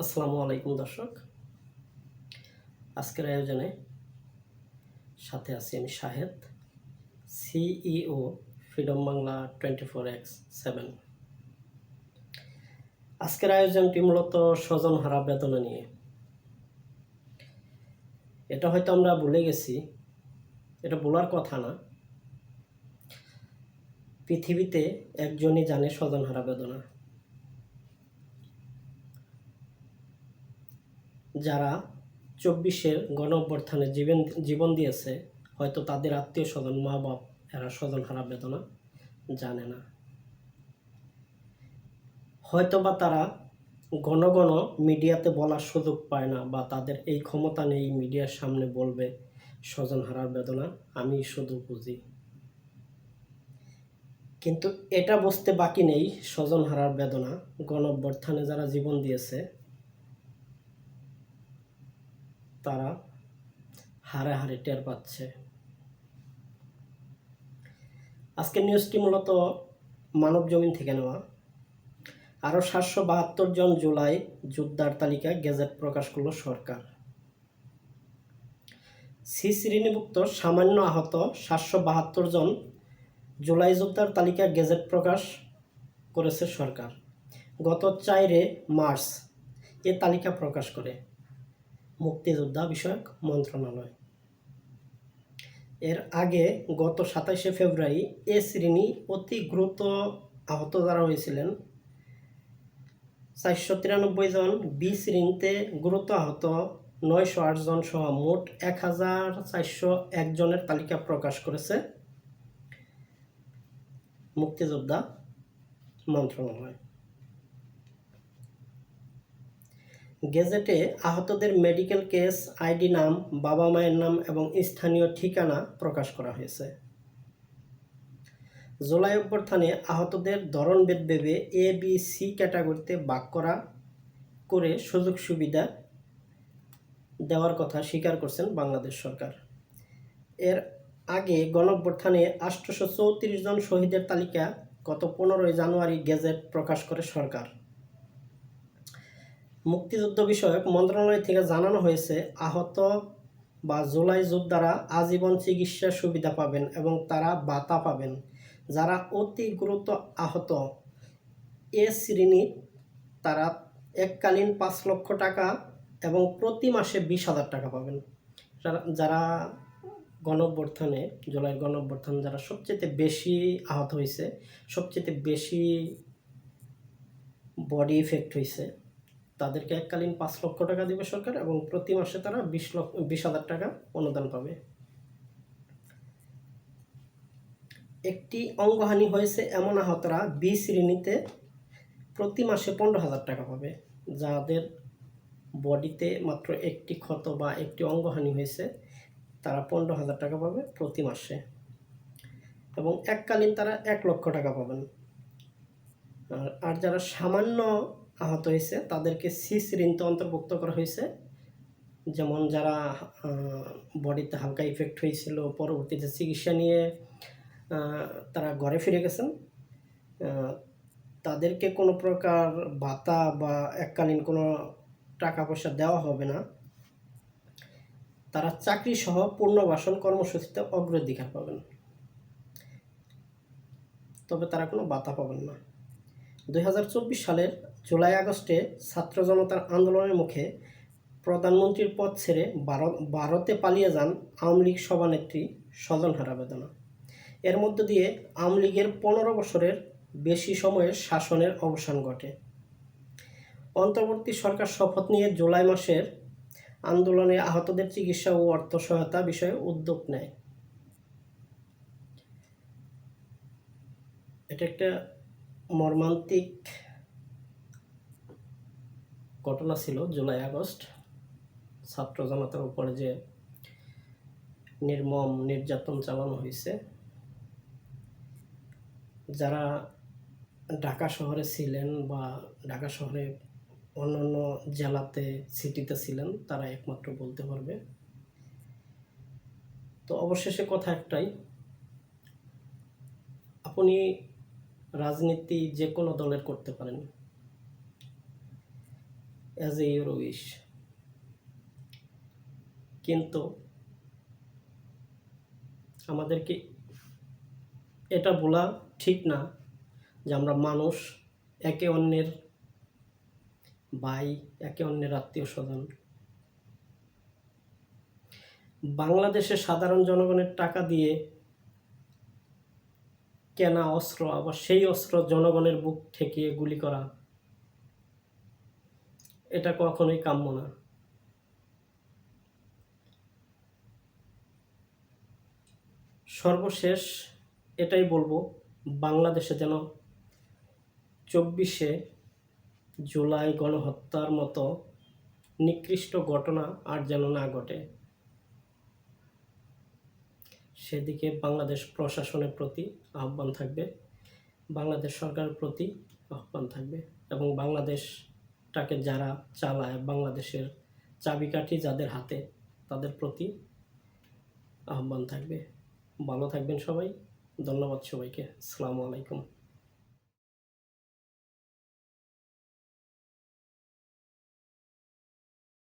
আসসালামু আলাইকুম, দর্শক। আজকের আয়োজনে সাথে আছি আমি Shahed, CEO freedom Bangla twenty four X seven. আজকের আয়োজনটি মূলত স্বজন হারা বেদনা নিয়ে। এটা হয়তো আমরা ভুলে গেছি, এটা বলার কথা না। পৃথিবীতে একজনই জানে স্বজন হারা বেদনা যারা চব্বিশের গণ অভ্যর্থানে জীবন জীবন দিয়েছে, হয়তো তাদের আত্মীয় স্বজন, মা বাপ এরা স্বজন হারা বেদনা জানে না। হয়তো বা তারা ঘন ঘন মিডিয়াতে বলার সুযোগ পায় না বা তাদের এই ক্ষমতা নেই মিডিয়ার সামনে বলবে, স্বজন হারার বেদনা আমি শুধু বুঝি। কিন্তু এটা বুঝতে বাকি নেই, স্বজন হারার বেদনা গণ অভ্যর্থানে যারা জীবন দিয়েছে তারা হারে হারে টের পাচ্ছে। আজকের নিউজটি মূলত মানব জমিন থেকে নেওয়া। আরও সাতশো বাহাত্তর জন জুলাই যোদ্ধার তালিকা গেজেট প্রকাশ করল সরকার। সি শ্রেণীভুক্ত সামান্য আহত সাতশো বাহাত্তর জন জুলাই যোদ্ধার তালিকা গেজেট প্রকাশ করেছে সরকার। গত চারে মার্চ এ তালিকা প্রকাশ করে। মুক্তিযোদ্ধা বিষয়ক মন্ত্রণালয়। এর আগে গত সাতাশে ফেব্রুয়ারি এ শ্রেণি অতি গুরুত্ব আহত যারা হয়েছিলেন, চারশো তিরানব্বই জন বি শ্রেণীতে গুরুত্ব আহত, নয়শো আট জন সহ মোট এক হাজার চারশো একজনের তালিকা প্রকাশ করেছে মুক্তিযোদ্ধা মন্ত্রণালয়। গেজেটে আহতদের মেডিকেল কেস, আইডি নাম, বাবা মায়ের নাম এবং স্থানীয় ঠিকানা প্রকাশ করা হয়েছে। জুলাই অভ্যর্থানে আহতদের ধরনভেদ ভেবে এ বি সি ক্যাটাগরিতে বাক করা করে সুযোগ সুবিধা দেওয়ার কথা স্বীকার করছেন বাংলাদেশ সরকার। এর আগে গণঅভ্যর্থানে আটশোশো চৌত্রিশ জন শহীদের তালিকা গত পনেরোই জানুয়ারি গেজেট প্রকাশ করে সরকার। মুক্তিযুদ্ধ বিষয়ক মন্ত্রণালয় থেকে জানানো হয়েছে, আহত বা জুলাই যোদ্ধারা আজীবন চিকিৎসা সুবিধা পাবেন এবং তারা বাতা পাবেন। যারা অতি গুরুত্ব আহত, এ শ্রেণি, তারা এককালীন পাঁচ লক্ষ টাকা এবং প্রতি মাসে বিশ হাজার টাকা পাবেন। যারা যারা গণঅভ্যর্থানে জুলাই গণঅভ্যর্থান যারা সবচেয়ে বেশি আহত হয়েছে, সবচেয়ে বেশি বডি ইফেক্ট হয়েছে তাদেরকে এককালীন পাঁচ লক্ষ টাকা দেবে সরকার এবং প্রতি মাসে তারা বিশ লক্ষ, বিশ হাজার টাকা অনুদান পাবে। একটি অঙ্গহানি হয়েছে এমন আহতরা বি শ্রেণীতে প্রতি মাসে পনেরো হাজার টাকা পাবে। যাদের বডিতে মাত্র একটি ক্ষত বা একটি অঙ্গহানি হয়েছে, তারা পনেরো হাজার টাকা পাবে প্রতি মাসে। এবং এককালীন তারা এক লক্ষ টাকা পাবেন। আর যারা সামান্য আহত হয়েছে। তাদেরকে সি শ্রেণীতে অন্তর্ভুক্ত করা হয়েছে। যেমন যারা বডিতে হালকা ইফেক্ট হয়েছিল, পরবর্তীতে চিকিৎসা নিয়ে তারা ঘরে ফিরে গেছেন। তাদেরকে কোনো প্রকার ভাতা বা এককালীন কোনো টাকা পয়সা দেওয়া হবে না। তারা চাকরি সহ পুনর্বাসন কর্মসূচিতে অগ্রাধিকার পাবেন। তবে তারা কোনো ভাতা পাবেন না। দুই হাজার চব্বিশ সালের জুলাই আগস্টে ছাত্র জনতার আন্দোলনের মুখে প্রধানমন্ত্রীর পদ ছেড়ে ভারত পালিয়ে যান আওয়ামী লীগ সভানেত্রী স্বজনহারা বেদনা এর মধ্য দিয়ে আওয়ামী লীগের পনেরো বছরের বেশি সময়ের শাসনের অবসান ঘটে। অন্তর্বর্তী সরকার শপথ নিয়ে জুলাই মাসের আন্দোলনে আহতদের চিকিৎসা ও অর্থ সহায়তা বিষয়ে উদ্যোগ নেয়। এটা একটা মর্মান্তিক ঘটনা ছিল জুলাই আগস্ট। ছাত্র জনতার উপরে যে নির্মম নির্যাতন চালানো হয়েছে, যারা ঢাকা শহরে ছিলেন বা ঢাকা শহরে অন্যান্য জেলাতে, সিটিতে ছিলেন, তারা একমাত্র বলতে পারবে। তো অবশেষে কথা একটাই, আপনি রাজনীতি যে কোনো দলের করতে পারেন। অ্যাজ এ ইউর উইশ কিন্তু আমাদেরকে এটা বলা ঠিক না যে আমরা মানুষ, একে অন্যের ভাই, একে অন্যের আত্মীয় স্বজন বাংলাদেশের সাধারণ জনগণের টাকা দিয়ে কেনা অস্ত্র, আবার সেই অস্ত্র জনগণের বুক ঠেকিয়ে গুলি করা, এটা কখনোই কাম্য না। সর্বশেষ এটাই বলব, বাংলাদেশে যেন চব্বিশে জুলাই গণহত্যার মতো নিকৃষ্ট ঘটনা আর যেন না ঘটে। সেদিকে বাংলাদেশ প্রশাসনের প্রতি আহ্বান থাকবে, বাংলাদেশ সরকারের প্রতি আহ্বান থাকবে এবং বাংলাদেশটাকে যারা চালায়, বাংলাদেশের চাবিকাঠি যাদের হাতে, তাদের প্রতি আহ্বান থাকবে। ভালো থাকবেন সবাই, ধন্যবাদ সবাইকে। আসসালামু আলাইকুম।